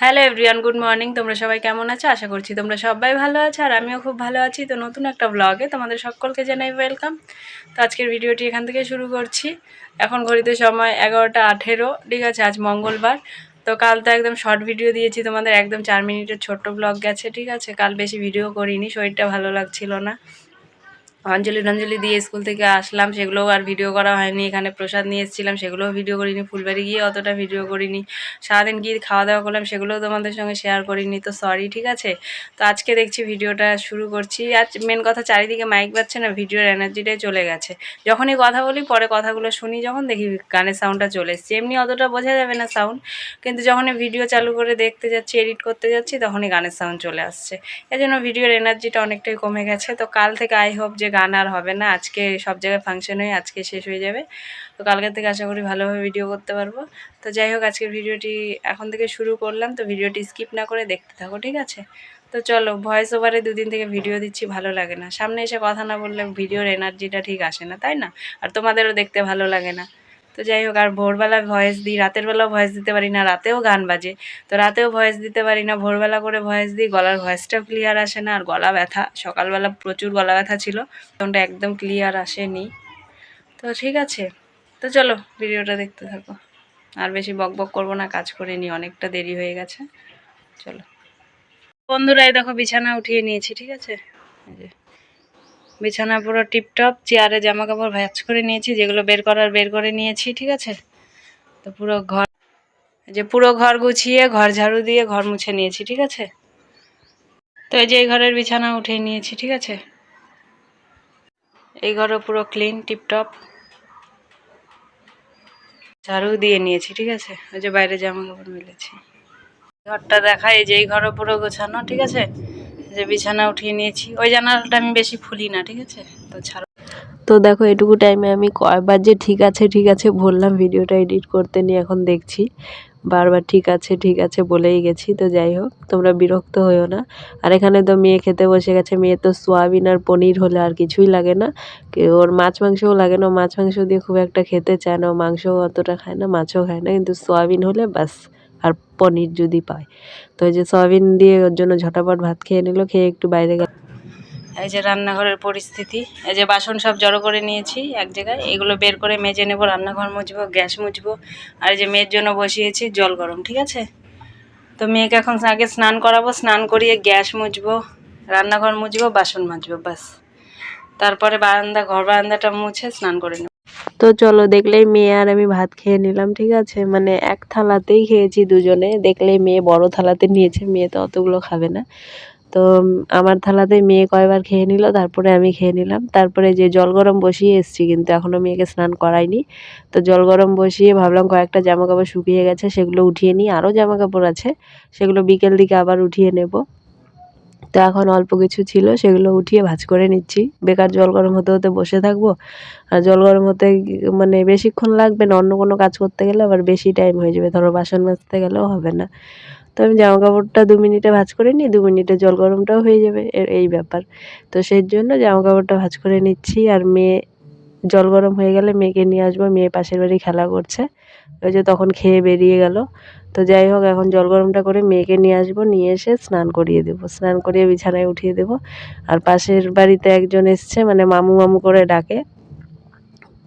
Hello everyone good morning তোমরা সবাই কেমন আছো? আশা করছি তোমরা সবাই ভালো আছো আর আমিও খুব ভালো আছি। তো নতুন একটা ব্লগে তোমাদের সকলকে জানাই ওয়েলকাম তো আজকের ভিডিওটি এখান থেকে শুরু করছি। এখন ঘড়িতে সময় এগারোটা আঠেরো। ঠিক আছে, আজ মঙ্গলবার। তো কাল তো একদম শর্ট ভিডিও দিয়েছি তোমাদের। একদম চার মিনিটের ছোট্ট ব্লগ গেছে, ঠিক আছে? কাল বেশি ভিডিও করিনি, শরীরটা ভালো লাগছিল না। অঞ্জলি টঞ্জলি দিয়ে স্কুল থেকে আসলাম, সেগুলোও আর ভিডিও করা হয়নি। এখানে প্রসাদ নিয়ে এসেছিলাম, সেগুলোও ভিডিও করিনি। ফুলবাড়ি গিয়ে অতটা ভিডিও করিনি। সারাদিন গিয়ে খাওয়া দাওয়া করলাম, সেগুলোও তোমাদের সঙ্গে শেয়ার করিনি, তো সরি ঠিক আছে? তো আজকে দেখছি ভিডিওটা শুরু করছি। আর মেন কথা, চারিদিকে মাইক বাজছে না ভিডিওর এনার্জিটাই চলে গেছে। যখনই কথা বলি, পরে কথাগুলো শুনি, যখন দেখি গানের সাউন্ডটা চলে এসছে। এমনি অতটা বোঝা যাবে না সাউন্ড কিন্তু যখনই ভিডিও চালু করে দেখতে যাচ্ছি এডিট করতে যাচ্ছি, তখনই গানের সাউন্ড চলে আসছে। এজন্য ভিডিওর এনার্জিটা অনেকটাই কমে গেছে। তো কাল থেকে আই হোপ যে গান আর হবে না। আজকে সব জায়গায় ফাংশন হয়ে আজকে শেষ হয়ে যাবে। তো কালকের থেকে আশা করি ভালোভাবে ভিডিও করতে পারব। তো যাই হোক, আজকের ভিডিওটি এখন থেকে শুরু করলাম। তো ভিডিওটি স্কিপ না করে দেখতে থাকো, ঠিক আছে? তো চলো ভয়েস ওভারে দুদিন থেকে ভিডিও দিচ্ছি, ভালো লাগে না। সামনে এসে কথা না বললে ভিডিওর এনার্জিটা ঠিক আসে না, তাই না? আর তোমাদেরও দেখতে ভালো লাগে না। তো যাই হোক, আর ভোরবেলা ভয়েস দিই, রাতের বেলাও ভয়েস দিতে পারি না, রাতেও গান বাজে। তো রাতেও ভয়েস দিতে পারি না, ভোরবেলা করে ভয়েস দিই, গলার ভয়েসটাও ক্লিয়ার আসে না, আর গলা ব্যথা, সকালবেলা প্রচুর গলা ব্যথা ছিল তখনটা একদম ক্লিয়ার আসেনি। তো ঠিক আছে, তো চলো ভিডিওটা দেখতে থাকো। আর বেশি বক বক করব না, কাজ করে নিই, অনেকটা দেরি হয়ে গেছে। চলো। বন্ধুরা এই দেখো, বিছানা উঠিয়ে নিয়েছি, ঠিক আছে? বিছানা পুরো টিপটপ, চেয়ারে জামা কাপড় ভ্যাচ করে নিয়েছি, যেগুলো বের করার বের করে নিয়েছি, ঠিক আছে? তো পুরো ঘর যে পুরো ঘর গুছিয়ে, ঘর ঝাড়ু দিয়ে ঘর মুছে নিয়েছি, ঠিক আছে? তো এই যে এই ঘরের বিছানা উঠিয়ে নিয়েছি, ঠিক আছে? এই ঘরও পুরো ক্লিন, টিপটপ। ঝাড়ু দিয়ে নিয়েছি, ঠিক আছে? ওই যে বাইরে জামা কাপড় মিলেছি। ঘরটা দেখা এই যে এই ঘরও পুরো গোছানো, ঠিক আছে? যে বিছানা উঠিয়ে নিয়েছি। ওই জানালাটা আমি বেশি ফুলি না, ঠিক আছে? তো ছাড়ো। তো দেখো, এটুকু টাইমে আমি কয়বার যে ঠিক আছে ঠিক আছে বললাম, ভিডিওটা এডিট করতে নিয়ে এখন দেখছি। বারবার ঠিক আছে ঠিক আছে বলেই গেছি, তো যাই হোক, তোমরা বিরক্ত হইও না। আর এখানে তো মেয়ে খেতে বসে গেছে, মেয়ে তো সোয়াবিন আর পনির হলে আর কিছুই লাগে না। ওর মাছ মাংসও লাগে না মাছ মাংস দিয়ে খুব একটা খেতে চায় না, ও মাংসও অতটা খায় না, মাছও খায় না, কিন্তু সোয়াবিন হলে ব্যাস আর পনির যদি পায়। তো ওই যে সয়াবিন দিয়ে ওর জন্য ঝটাপট ভাত খেয়ে নিল, খেয়ে একটু বাইরে গেল। এই যে রান্নাঘরের পরিস্থিতি, এই যে বাসন সব জড়ো করে নিয়েছি এক জায়গায়, এগুলো বের করে মেজে নেব, রান্নাঘর মুছবো, গ্যাস মুছবো, আর এই যে মেয়ের জন্য বসিয়েছি জল গরম, ঠিক আছে? তো মেয়েকে এখন আগে স্নান করাবো, স্নান করিয়ে গ্যাস মুছবো, রান্নাঘর মুছবো, বাসন মাজবো বাস তারপরে বারান্দা, ঘর বারান্দাটা মুছে স্নান করে নেব। তো চলো দেখলেই মেয়ে আর আমি ভাত খেয়ে নিলাম, ঠিক আছে? মানে এক থালাতেই খেয়েছি দুজনে। দেখলেই মেয়ে বড় থালাতে নিয়েছে, মেয়ে তো অতগুলো খাবে না। তো আমার থালাতে মেয়ে কয়বার খেয়ে নিল, তারপরে আমি খেয়ে নিলাম। তারপরে যে জল গরম বসিয়ে এসেছি কিন্তু এখনও মেয়েকে স্নান করাইনি তো জল গরম বসিয়ে ভাবলাম কয়েকটা জামা কাপড় শুকিয়ে গেছে, সেগুলো উঠিয়ে নিই। আরও জামা কাপড় আছে, সেগুলো বিকেল দিকে আবার উঠিয়ে নেব। তো এখন অল্প কিছু ছিল, সেগুলো উঠিয়ে ভাজ করে নিচ্ছি। বেকার জল গরম হতে হতে বসে থাকব। আর জল গরম হতে মানে বেশিক্ষণ লাগবে না, অন্য কোনো কাজ করতে গেলে আবার বেশি টাইম হয়ে যাবে। ধরো বাসন মাজতে গেলেও হবে না। তো আমি জামা কাপড়টা দু মিনিটে ভাজ করে নিই, দু মিনিটে জল গরমটাও হয়ে যাবে। এই ব্যাপার। তো সেই জন্য জামা কাপড়টা ভাজ করে নিচ্ছি। আর মেয়ে জল গরম হয়ে গেলে মেয়েকে নিয়ে আসব, মেয়ে পাশের বাড়ি খেলা করছে। ওই যে তখন খেয়ে বেরিয়ে গেল। তো যাই হোক, এখন জল গরমটা করে মেয়েকে নিয়ে আসব, নিয়ে এসে স্নান করিয়ে দেবো। স্নান করিয়ে বিছানায় উঠিয়ে দেবো। আর পাশের বাড়িতে একজন এসছে মানে মামু মামু করে ডাকে।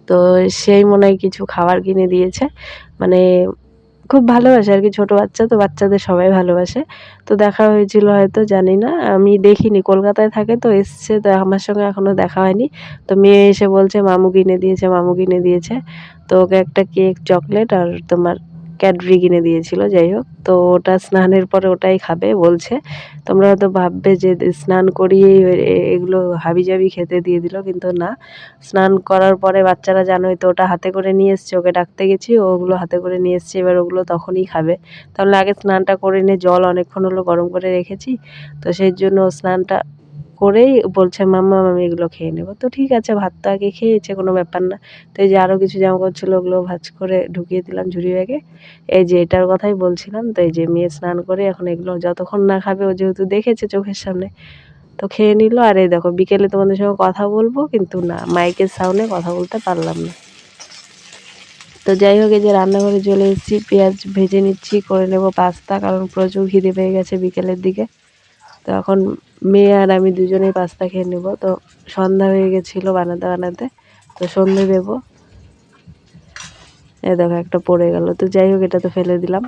তো সেই মনে হয় কিছু খাবার কিনে দিয়েছে। মানে খুব ভালোবাসে আর কি, ছোটো বাচ্চা তো বাচ্চাদের সবাই ভালোবাসে। তো দেখা হয়েছিল হয়তো, জানি না, আমি দেখিনি, কলকাতায় থাকে তো, এসছে তো আমার সঙ্গে এখনও দেখা হয়নি। তো মেয়ে এসে বলছে, মামু কিনে দিয়েছে, মামু কিনে দিয়েছে। তো ওকে একটা কেক, চকলেট আর তোমার ক্যাডবেরি কিনে দিয়েছিল, যাই হোক। তো ওটা স্নানের পরে ওটাই খাবে, বলছে। তোমরা হয়তো ভাববে যে স্নান করিয়েই এগুলো হাবিজাবি খেতে দিয়ে দিল, কিন্তু না। স্নান করার পরে বাচ্চারা জানোই তো, ওটা হাতে করে নিয়ে এসছে, ওকে ডাকতে গেছি ওগুলো হাতে করে নিয়ে এসছে, এবার ওগুলো তখনই খাবে। তাহলে আগে স্নানটা করে নিয়ে জল অনেকক্ষণ হলো গরম করে রেখেছি। তো সেই জন্য স্নানটা করেই বলছে, মাম্মা, আমি এগুলো খেয়ে নেব। তো ঠিক আছে, ভাত তো আগে খেয়েছে, কোনো ব্যাপার না। তো এই যে আরও কিছু জামা কাপড় ছিল, ওগুলো ভাজ করে ঢুকিয়ে দিলাম ঝুড়ি ব্যাগে। এই যে এটার কথাই বলছিলাম, তো এই যে মেয়ে স্নান করে এখন এগুলো যতক্ষণ না খাবে, ও যেহেতু দেখেছে চোখের সামনে, তো খেয়ে নিল। আর এই দেখো, বিকেলে তোমাদের সঙ্গে কথা বলব, কিন্তু না, মাইকের সাউন্ডে কথা বলতে পারলাম না। তো যাই হোক, এই যে রান্নাঘরে চলে এসেছি, পেঁয়াজ ভেজে নিচ্ছি, করে নেব পাস্তা, কারণ প্রচুর খিদে পেয়ে গেছে বিকেলের দিকে। তো এখন মেয়ে আর আমি দুজনেই পাস্তা খেয়ে নেব। তো সন্ধ্যা হয়ে গেছিল বানাতে বানাতে, তো সন্ধে দেবো। এ দেখো একটা পড়ে গেল, তো যাই হোক এটা তো ফেলে দিলাম।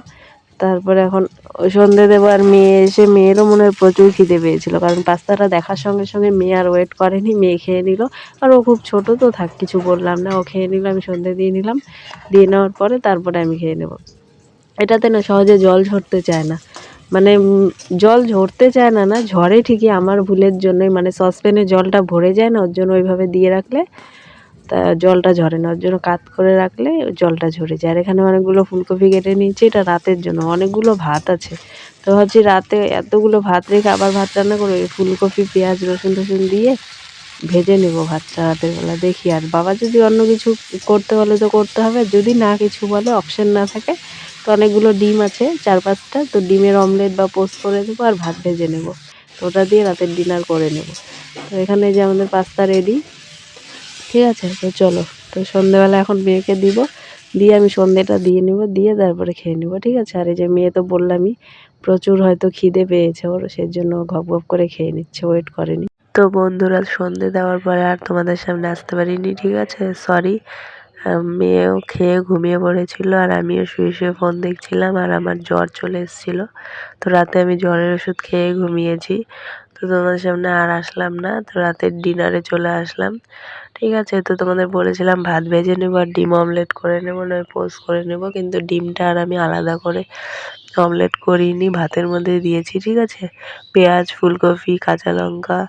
তারপরে এখন সন্ধে দেবো আর মেয়ে এসে, মেয়েরও মনে হয় প্রচুর খিদে পেয়েছিল, কারণ পাস্তাটা দেখার সঙ্গে সঙ্গে মেয়ে আর ওয়েট করেনি, মেয়ে খেয়ে নিল। আর ও খুব ছোট তো, থাক কিছু বললাম না, ও খেয়ে নিল, আমি সন্ধে দিয়ে নিলাম। দিয়ে নেওয়ার পরে তারপরে আমি খেয়ে নেব। এটাতে না সহজে জল ঝরতে চায় না। মানে জল ঝরতে চায় না না, ঝরে ঠিকই আমার ভুলের জন্যই মানে সসপ্যানে জলটা ভরে যায় না, ওর জন্য ওইভাবে দিয়ে রাখলে, তা জলটা ঝরে না, ওর জন্য কাত করে রাখলে জলটা ঝরে যায়। আর এখানে অনেকগুলো ফুলকপি কেটে নিয়েছি, এটা রাতের জন্য, অনেকগুলো ভাত আছে। তো ভাবছি রাতে এতগুলো ভাত রেখে আবার ভাত রান্না করে ফুলকপি, পেঁয়াজ, রসুন টসুন দিয়ে ভেজে নেব ভাতটা রাতের বেলা, দেখি। আর বাবা যদি অন্য কিছু করতে বলে তো করতে হবে, যদি না কিছু বলে অপশন না থাকে তো অনেকগুলো ডিম আছে, চার পাঁচটা। তো ডিমের অমলেট বা পোস্ট করে দেবো আর ভাত ভেজে নেব। তো ওটা দিয়ে রাতের ডিনার করে নেব। তো এখানে যে আমাদের পাস্তা রেডি ঠিক আছে, তো চলো। তো সন্ধেবেলা এখন মেয়েকে দিব। দিয়ে আমি সন্ধেটা দিয়ে নিব, দিয়ে তারপরে খেয়ে নিব। ঠিক আছে? আর এই যে মেয়ে তো বললামই, প্রচুর হয়তো খিদে পেয়েছে ওর, সেজন্য ঘপ ঘপ করে খেয়ে নিচ্ছে ওয়েট করেনি। তো বন্ধুরা, সন্ধে দেওয়ার পরে আর তোমাদের সামনে আসতে পারিনি, ঠিক আছে? সরি মেয়েও খেয়ে ঘুমিয়ে পড়েছিল আর আমিও শুয়ে শুয়ে ফোন দেখছিলাম আর আমার জ্বর চলে এসেছিল। তো রাতে আমি জ্বরের ওষুধ খেয়ে ঘুমিয়েছি। তো তোমাদের সামনে আর আসলাম না, তো রাতের ডিনারে চলে আসলাম। ঠিক আছে, তো তোমাদের বলেছিলাম ভাত ভেজে নেব আর ডিম অমলেট করে নেব, নয় পোস্ট করে নেব, কিন্তু ডিমটা আর আমি আলাদা করে অমলেট করিনি, ভাতের মধ্যে দিয়েছি, ঠিক আছে? পেঁয়াজ, ফুলকপি, কাঁচা লঙ্কা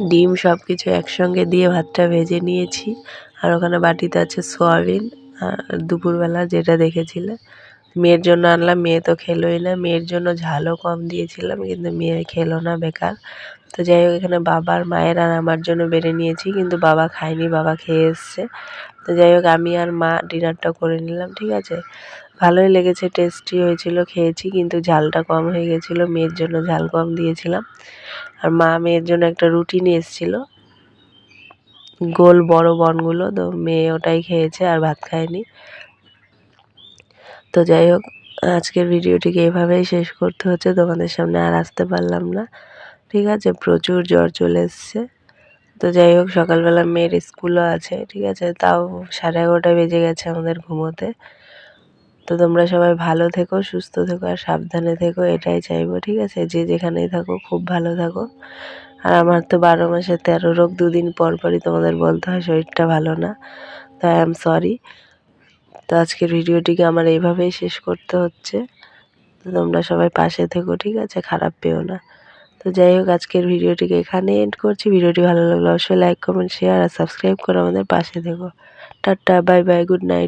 ডিম সব কিছু একসঙ্গে দিয়ে ভাতটা ভেজে নিয়েছি। আর ওখানে বাটিতে আছে সয়াবিন। দুপুরবেলা যেটা দেখেছিলে, মেয়ের জন্য আনলাম, মেয়ে তো খেলোই না। মেয়ের জন্য ঝালও কম দিয়েছিলাম, কিন্তু মেয়ে খেলো না, বেকার। তো যাই হোক, এখানে বাবার মায়ের আর আমার জন্য বেড়ে নিয়েছি, কিন্তু বাবা খায়নি, বাবা খেয়ে এসছে। তো যাই হোক, আমি আর মা ডিনারটা করে নিলাম, ঠিক আছে? ভালোই লেগেছে টেস্টি হয়েছিল, খেয়েছি, কিন্তু ঝালটা কম হয়ে গেছিল, মেয়ের জন্য ঝাল কম দিয়েছিলাম। আর মা মেয়ের জন্য একটা রুটি নিয়ে এসেছিল, গোল বড় বনগুলো, তো মেয়ে ওটাই খেয়েছে আর ভাত খায়নি। তো যাই হোক, আজকের ভিডিওটিকে এভাবেই শেষ করতে হচ্ছে, তোমাদের সামনে আর আসতে পারলাম না। ঠিক আছে, প্রচুর জ্বর চলে এসছে। তো যাই হোক, সকালবেলা মেয়ের স্কুলও আছে, ঠিক আছে, তাও সাড়ে এগারোটা বেজে গেছে আমাদের ঘুমোতে। তো তোমরা সবাই ভালো থেকো, সুস্থ থেকো আর সাবধানে থেকো, এটাই চাইব, ঠিক আছে? যে যেখানেই থাকো, খুব ভালো থাকো। আর আমার তো বারো মাসে তেরো রোগ দুদিন পর পরই তোমাদের বলতে হয়, শরীরটা ভালো না। তো আই এম সরি তো আজকের ভিডিওটিকে আমার এইভাবেই শেষ করতে হচ্ছে। তো তোমরা সবাই পাশে থেকো, ঠিক আছে? খারাপ পেও না। তো যাই হোক, আজকের ভিডিওটিকে এখানে এন্ড করছি। ভিডিওটি ভালো লাগলে অবশ্যই লাইক কমেন্ট শেয়ার আর সাবস্ক্রাইব করে আমাদের পাশে থেকো। Tata bye bye good night